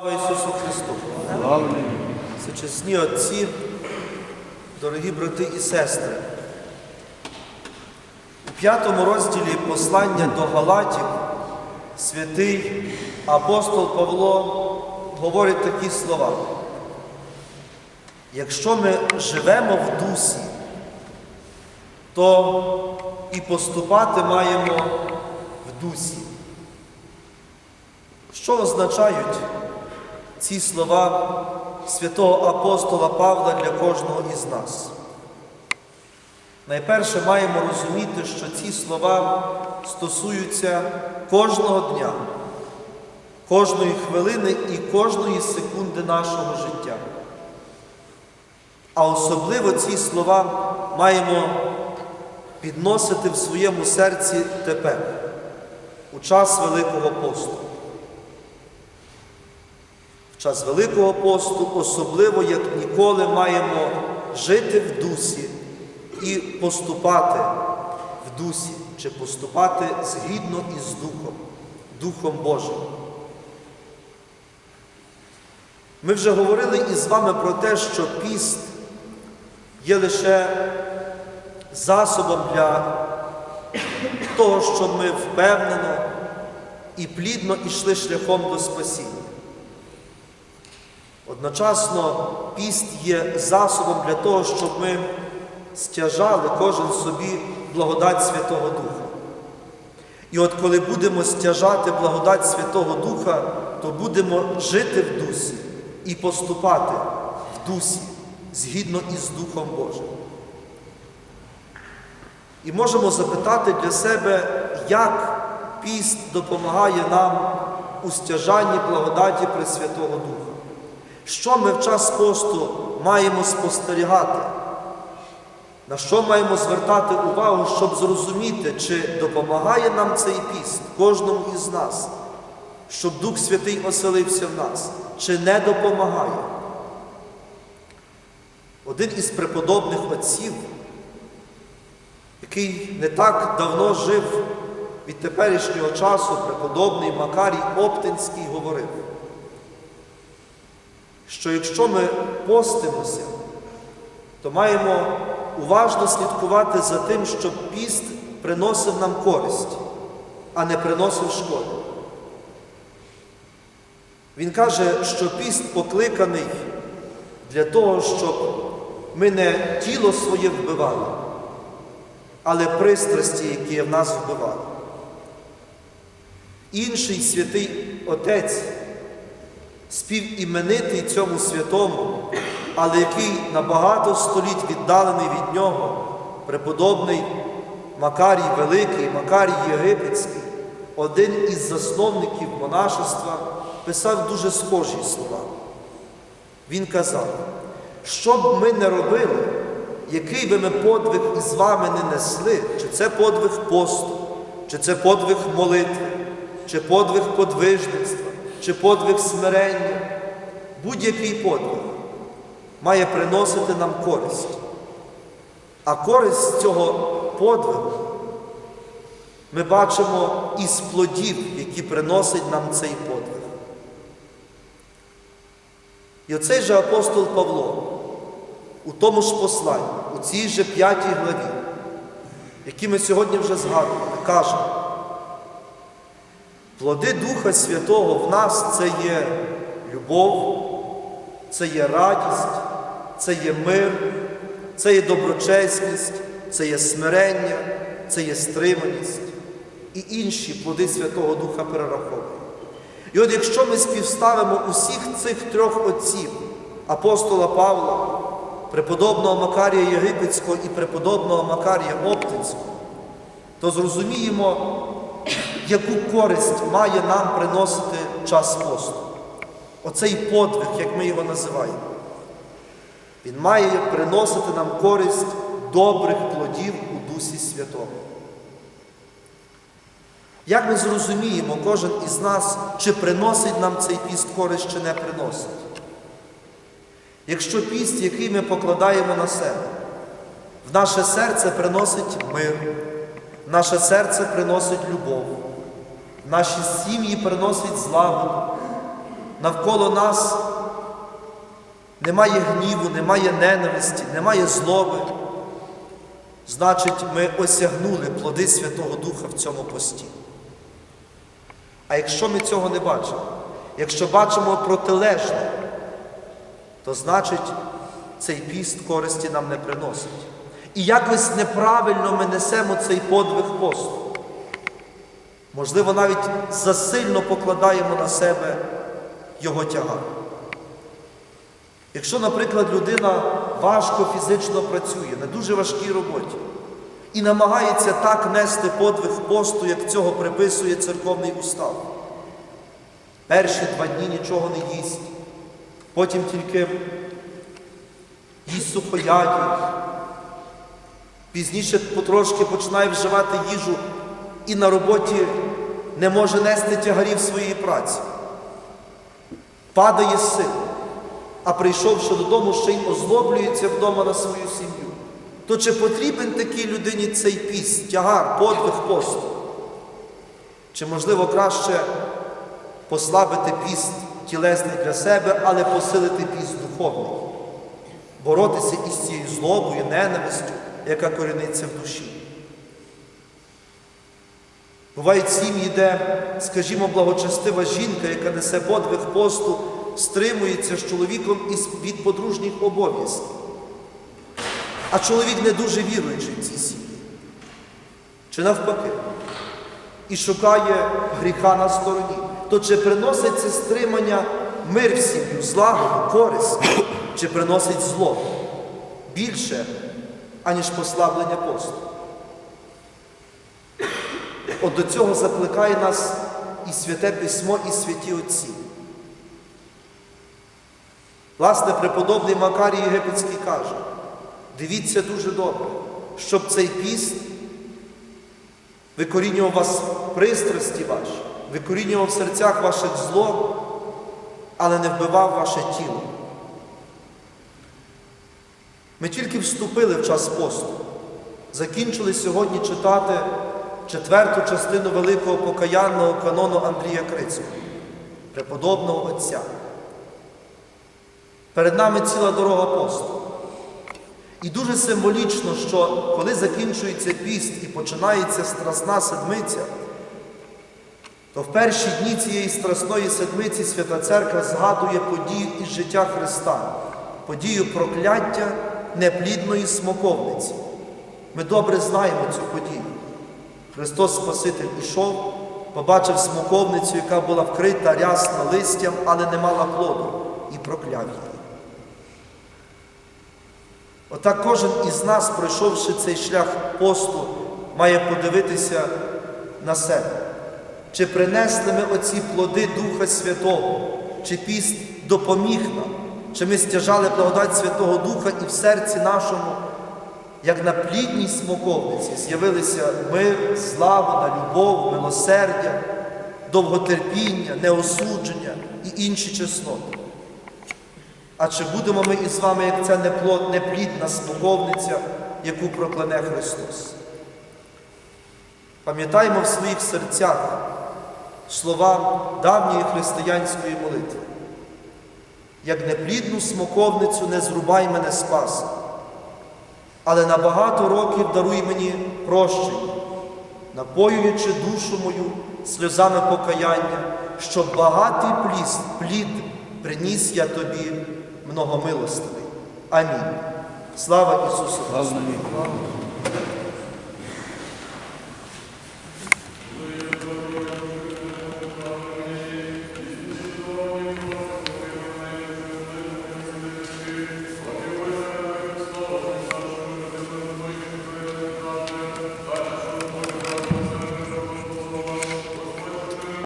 Слава Ісусу Христу! Сучасні отці, дорогі брати і сестри. У п'ятому розділі послання до Галатів святий апостол Павло говорить такі слова. Якщо ми живемо в дусі, то і поступати маємо в дусі. Що означають ці слова святого апостола Павла для кожного із нас. Найперше маємо розуміти, що ці слова стосуються кожного дня, кожної хвилини і кожної секунди нашого життя. А особливо ці слова маємо підносити в своєму серці тепер, у час Великого посту. Час Великого посту, особливо як ніколи, маємо жити в дусі і поступати в дусі, чи поступати згідно із Духом, Духом Божим. Ми вже говорили із вами про те, що піст є лише засобом для того, щоб ми впевнено і плідно йшли шляхом до спасіння. Одночасно піст є засобом для того, щоб ми стяжали кожен собі благодать Святого Духа. І от коли будемо стяжати благодать Святого Духа, то будемо жити в дусі і поступати в дусі згідно із Духом Божим. І можемо запитати для себе, як піст допомагає нам у стяжанні благодаті Пресвятого Духа. Що ми в час посту маємо спостерігати? На що маємо звертати увагу, щоб зрозуміти, чи допомагає нам цей піст, кожному із нас, щоб Дух Святий оселився в нас, чи не допомагає? Один із преподобних отців, який не так давно жив від теперішнього часу, преподобний Макарій Оптинський говорив, що якщо ми постимося, то маємо уважно слідкувати за тим, щоб піст приносив нам користь, а не приносив шкоди. Він каже, що піст покликаний для того, щоб ми не тіло своє вбивали, але пристрасті, які в нас вбивали. Інший святий Отець співіменитий цьому святому, але який на багато століть віддалений від нього, преподобний Макарій Великий, Макарій Єгипетський, один із засновників монашества, писав дуже схожі слова. Він казав, що б ми не робили, який би ми подвиг із вами не несли, чи це подвиг посту, чи це подвиг молитви, чи подвиг подвижництва, чи подвиг смирення, будь-який подвиг має приносити нам користь. А користь цього подвигу ми бачимо із плодів, які приносить нам цей подвиг. І оцей же апостол Павло у тому ж посланні, у цій же п'ятій главі, які ми сьогодні вже згадували, каже, Плоди Духа Святого в нас це є любов, це є радість, це є мир, це є доброчесність, це є смирення, це є стриманість і інші плоди Святого Духа перераховує. І от якщо ми співставимо усіх цих трьох отців, апостола Павла, преподобного Макарія Єгипетського і преподобного Макарія Оптинського, то зрозуміємо, яку користь має нам приносити час посту. Оцей подвиг, як ми його називаємо. Він має приносити нам користь добрих плодів у Дусі Святому. Як ми зрозуміємо, кожен із нас, чи приносить нам цей піст користь, чи не приносить? Якщо піст, який ми покладаємо на себе, в наше серце приносить мир, в наше серце приносить любов, наші сім'ї приносить злагоду, навколо нас немає гніву, немає ненависті, немає злоби, значить, ми осягнули плоди Святого Духа в цьому пості. А якщо ми цього не бачимо, якщо бачимо протилежне, то значить цей піст користі нам не приносить. І якось неправильно ми несемо цей подвиг посту. Можливо, навіть засильно покладаємо на себе його тягар. Якщо, наприклад, людина важко фізично працює на дуже важкій роботі і намагається так нести подвиг посту, як цього приписує церковний устав. Перші два дні нічого не їсть, потім тільки їсть сухояді, пізніше потрошки починає вживати їжу і на роботі не може нести тягарів своєї праці. Падає з сил, а прийшовши додому, ще й озлоблюється вдома на свою сім'ю. То чи потрібен такій людині цей піст, тягар, подвиг посту? Чи можливо краще послабити піст тілесний для себе, але посилити піст духовний, боротися із цією злобою, ненавистю, яка коріниться в душі? Бувають сім'ї, скажімо, благочестива жінка, яка несе подвиг посту, стримується з чоловіком від подружніх обов'язків. А чоловік не дуже віруючий в цій сім'ї. Чи навпаки, і шукає гріха на стороні, то чи приносить це стримання мир в сім'ю, злагоду, користь, чи приносить зло більше, аніж послаблення посту? От до цього закликає нас і Святе Письмо, і святі Отці. Власне, преподобний Макарій Єгипетський каже, дивіться дуже добре, щоб цей піст викорінював вас пристрасті ваші, викорінював в серцях ваших зло, але не вбивав ваше тіло. Ми тільки вступили в час посту, закінчили сьогодні читати четверту частину великого покаянного канону Андрія Крицького, преподобного Отця. Перед нами ціла дорога посту. І дуже символічно, що коли закінчується піст і починається страсна седмиця, то в перші дні цієї страсної седмиці Свята Церква згадує подію із життя Христа, подію прокляття неплідної смоковниці. Ми добре знаємо цю подію. Христос Спаситель ішов, побачив смоковницю, яка була вкрита рясно листям, але не мала плоду, і прокляв її. Отак кожен із нас, пройшовши цей шлях посту, має подивитися на себе. Чи принесли ми оці плоди Духа Святого, чи піст допоміг нам, чи ми стяжали благодать Святого Духа і в серці нашому, як на плідній смоковниці, з'явилися мир, злагода, любов, милосердя, довготерпіння, неосудження і інші чесноти. А чи будемо ми із вами, як ця неплідна смоковниця, яку прокляне Христос? Пам'ятаємо в своїх серцях слова давньої християнської молитви. Як неплідну смоковницю не зрубай мене спас, але на багато років даруй мені прощення, напоюючи душу мою сльозами покаяння, щоб багатий пліст, плід приніс я тобі многомилостивий. Амінь. Слава Ісусу Христу!